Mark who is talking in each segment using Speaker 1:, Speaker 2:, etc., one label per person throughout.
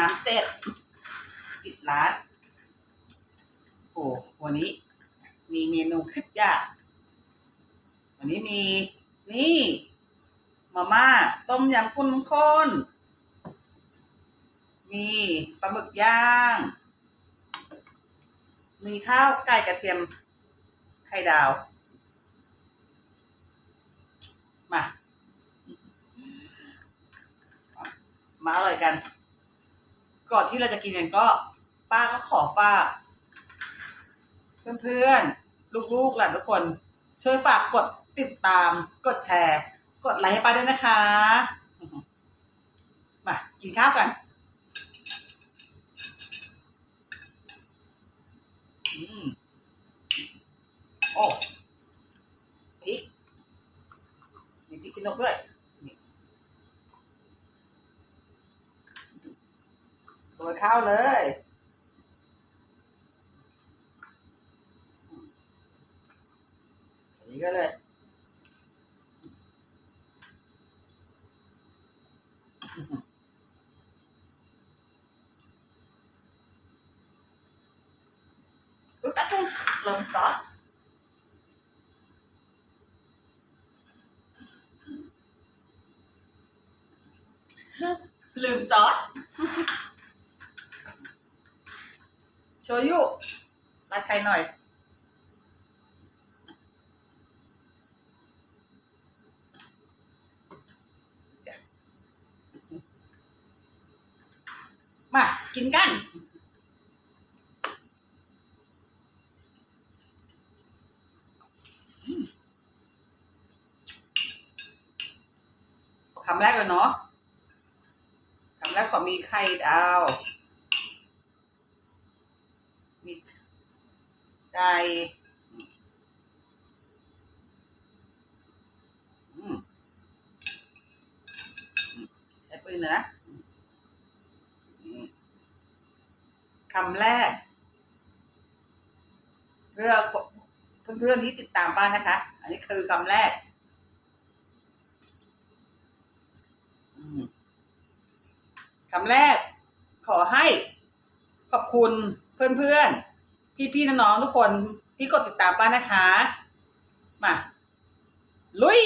Speaker 1: น้ำเสร็จปิดร้าน โอ้วันนี้ มีเมนูขึ้นยากวันนี้มี นี่มาม่าต้มยำกุ้งน้ำข้น มีปลาหมึกย่าง มีข้าวไก่กระเทียมไข่ดาว มา มาอร่อยกัน ก่อนที่เราจะกินกันก็ ป้าก็ขอฝากเพื่อนๆ ลูกๆหลานทุกคน ช่วยฝากกดติดตาม กดแชร์ กดไลค์ให้ป้าด้วยนะคะ มา กินข้าวกัน อืม โอ้พริก มีพริกขี้นกด้วยนี่โรยข้าวเลยอย่างนี้ก็เลย อุ๊ยแป๊บนึ งลงซอสลืมซอสโชยุรัดใครหน่อยมากินกัน มีไข่ดาว มีไก่อืมใช้ปืนนะคำแรก เพื่อเพื่อนๆที่ติดตามป้านนะคะ อันนี้คือคำแรก คำแรกขอให้ขอบคุณเพื่อนๆ พี่ๆ น้องๆ ทุกคนที่กดติดตามป้านะคะ มา ลุย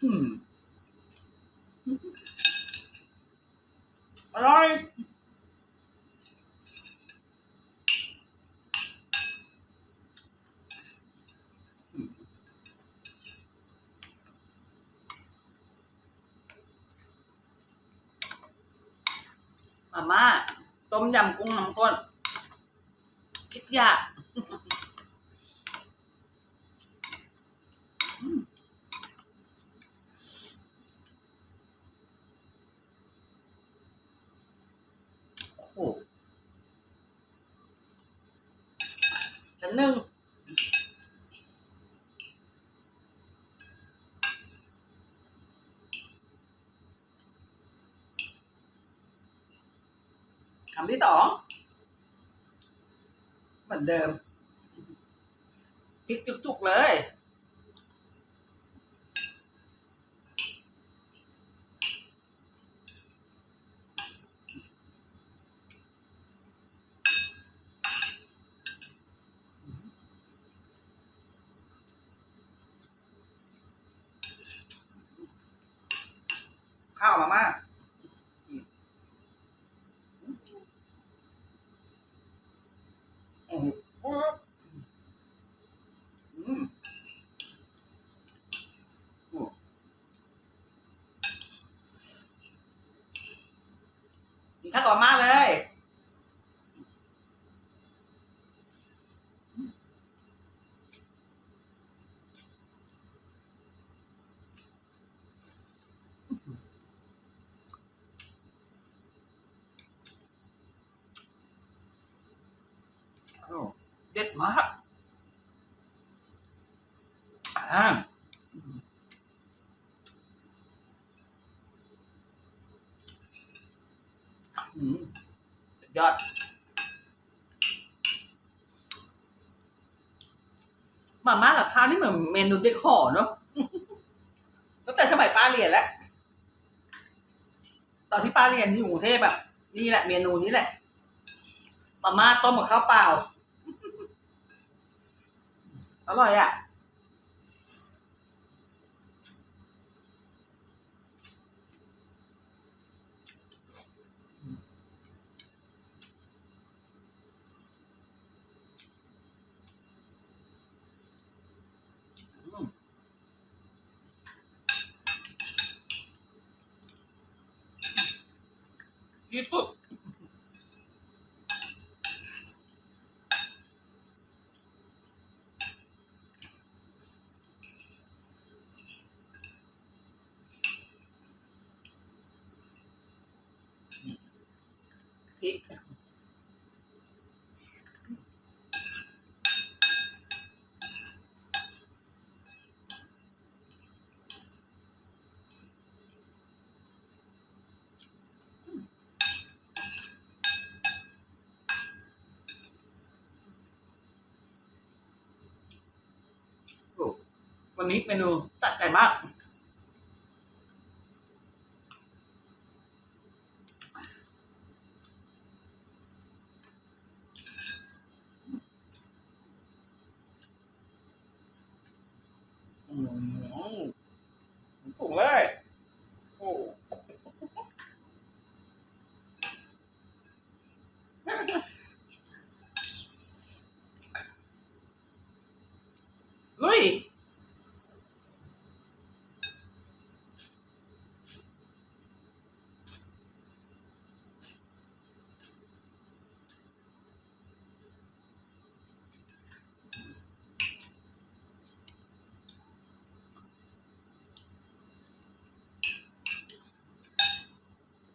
Speaker 1: อืมอร่อย มาม่าต้มยำกุ้งน้ำข้น คิดยากอืมโอ้โหชั้นหนึ่งคำที่สอง เหมือนเดิมพริกจุกๆเลย ข้าวมาม่าอืมอืมอืมกินข้าวต่อมาเลย โอ้ เด็ดมากอ่าอืมยอดมาม่ากับข้าวนี่เหมือนเมนูเด็กห่อเนาะตั้งแต่สมัยป้าเรียนแล้ว ตอนที่ป้าเรียนที่กรุงเทพแบบนี่แหละ เมนูนี้แหละมาม่าต้มกับข้าวเปล่า อร่อยอะที่สุด วันนี้เมนูสะใจมาก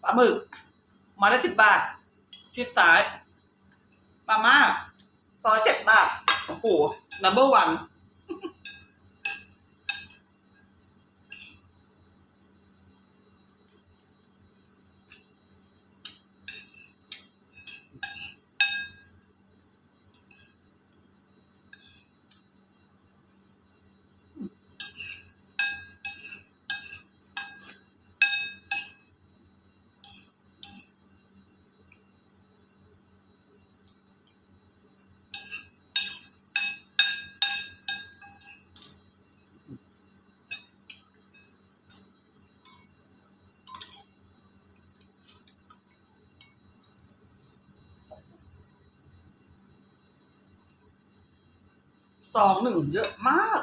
Speaker 1: าหมึกมาได้สิบบาท ชิดซ้ายปลาม่าซอยเจ็ดบาท โอ้โห number one สองหนึ่งเยอะมาก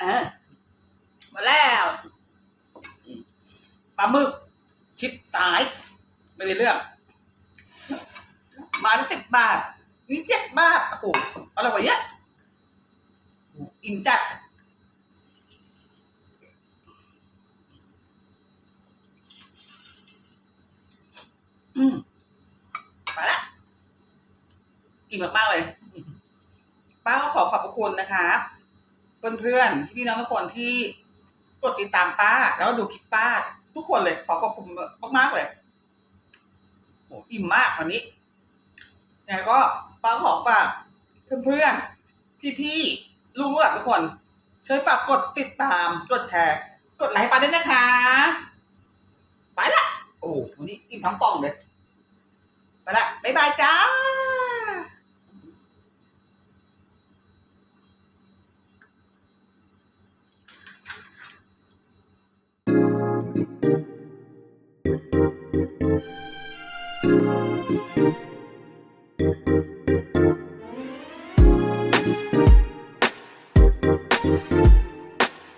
Speaker 1: เออมาแล้วปลาหมึก ชิดซ้าย ไม่ได้เลือกมาสิบบาท นี่เจ็ดบาทโอ้โหอะไรวะเนี่ยอิ่มจัดอืมไปละอิ่มมากๆเลย ป้าก็ขอขอบพระคุณนะคะ เพื่อนๆพี่น้องทุกคนที่กดติดตามป้า แล้วดูคลิปป้า ทุกคนเลย ขอขอบคุณมากๆเลยโหอิ่มมากวันนี้แล้วก็ป้าขอฝากเพื่อนๆพี่ๆลูกๆทุกคนช่วยฝากกดติดตาม กดแชร์ กดไลค์ไปด้วยนะคะ ไปละโอ้วันนี้อิ่มทั้งป่องเลย ไปละบ๊ายบายจ้า